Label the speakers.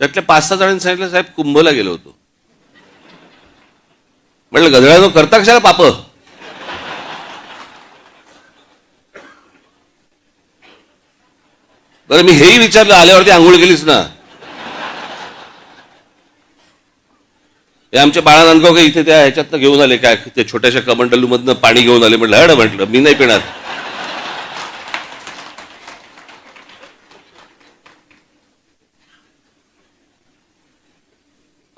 Speaker 1: त्यातल्या पाच सहा जणांनी सांगितलं साहेब कुंभला गेलो होतो. म्हटलं गधड्यानो करता कशाला पाप? बरं मी हेही विचारलं आल्यावरती आंघोळ केलीच ना. हे आमच्या बाळा काही इथे त्या ह्याच्यातनं घेऊन आले काय त्या छोट्याशा कमंडलू मधनं पाणी घेऊन आले. म्हटलं हड म्हटलं मी नाही पिणार.